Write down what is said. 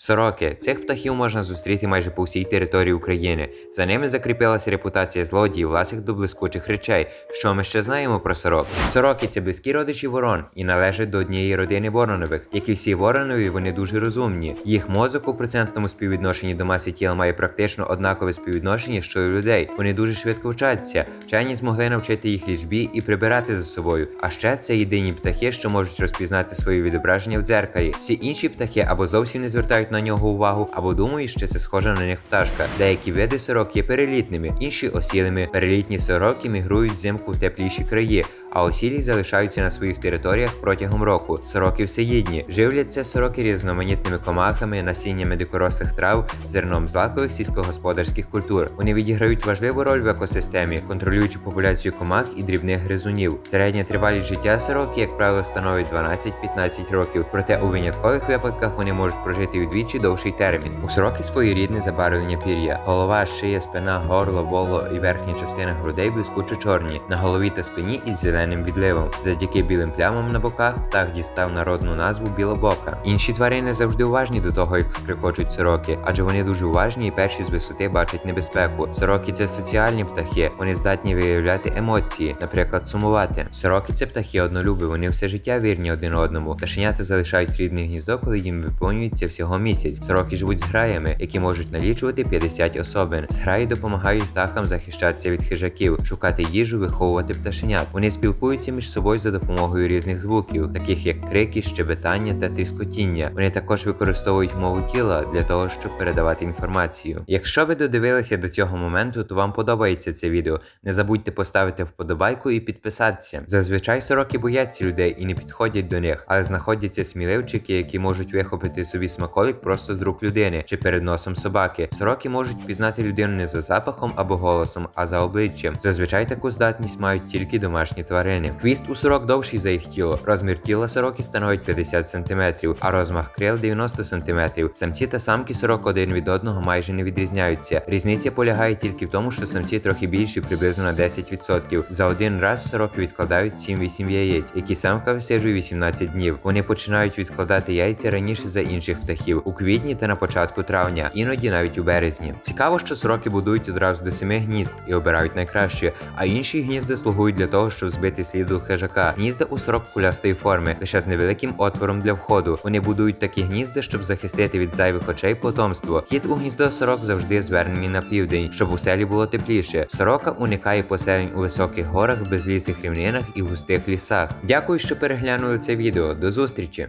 Сороки цих птахів можна зустріти майже по всій території України. За ними закріпилася репутація злодіїв, власних до блискучих речей. Що ми ще знаємо про сорок? Сороки це близькі родичі ворон і належать до однієї родини воронових. Як і всі воронові, вони дуже розумні. Їх мозок у процентному співвідношенні до маси тіла має практично однакове співвідношення, що й у людей. Вони дуже швидко вчаться. Вчені змогли навчити їх лічбі і прибирати за собою. А ще це єдині птахи, що можуть розпізнати свої відображення в дзеркалі. Всі інші птахи або зовсім не звертають на нього увагу, або думають, що це схожа на них пташка. Деякі види сорок є перелітними, інші осілими. Перелітні сороки мігрують взимку в тепліші краї. А осілі залишаються на своїх територіях протягом року. Сороки всеїдні. Живляться сороки різноманітними комахами, насіннями дикорослих трав, зерном злакових сільськогосподарських культур. Вони відіграють важливу роль в екосистемі, контролюючи популяцію комах і дрібних гризунів. Середня тривалість життя сороки, як правило, становить 12-15 років. Проте у виняткових випадках вони можуть прожити вдвічі довший термін. У сороки своєрідне забарвлення пір'я. Голова, шия, спина, горло, воло і верхня частина грудей блискучо чорні. На голові та спині із зеленим відливом. Завдяки білим плямам на боках птах дістав народну назву білобока. Інші тварини завжди уважні до того, як скрикочуть сороки, адже вони дуже уважні і перші з висоти бачать небезпеку. Сороки це соціальні птахи, вони здатні виявляти емоції, наприклад, сумувати. Сороки це птахи однолюби, вони все життя вірні один одному. Пташенята залишають рідне гніздо, коли їм виповнюється всього місяць. Сороки живуть з граями, які можуть налічувати 50 особин. Зграї допомагають птахам захищатися від хижаків, шукати їжу, виховувати пташенят. Вони спілкуються між собою за допомогою різних звуків, таких як крики, щебетання та тріскотіння. Вони також використовують мову тіла для того, щоб передавати інформацію. Якщо ви додивилися до цього моменту, то вам подобається це відео. Не забудьте поставити вподобайку і підписатися. Зазвичай сороки бояться людей і не підходять до них, але знаходяться сміливчики, які можуть вихопити собі смаколик просто з рук людини чи перед носом собаки. Сороки можуть пізнати людину не за запахом або голосом, а за обличчям. Зазвичай таку здатність мають тільки домашні тварини. Хвіст у сорок довший за їх тіло. Розмір тіла сороки становить 50 см, а розмах крил 90 см. Самці та самки сорок один від одного майже не відрізняються. Різниця полягає тільки в тому, що самці трохи більші, приблизно на 10%. За один раз сороки відкладають 7-8 яєць, які самка висиджує 18 днів. Вони починають відкладати яйця раніше за інших птахів у квітні та на початку травня, іноді навіть у березні. Цікаво, що сороки будують одразу до семи гнізд і обирають найкраще, а інші гнізда слугують для того, щоб збити сліду хижака. Гнізда у сорок кулястої форми, лише з невеликим отвором для входу. Вони будують такі гнізда, щоб захистити від зайвих очей потомство. Хід у гніздо сорок завжди звернений на південь, щоб у селі було тепліше. Сорока уникає поселень у високих горах, безлісих рівнинах і густих лісах. Дякую, що переглянули це відео. До зустрічі!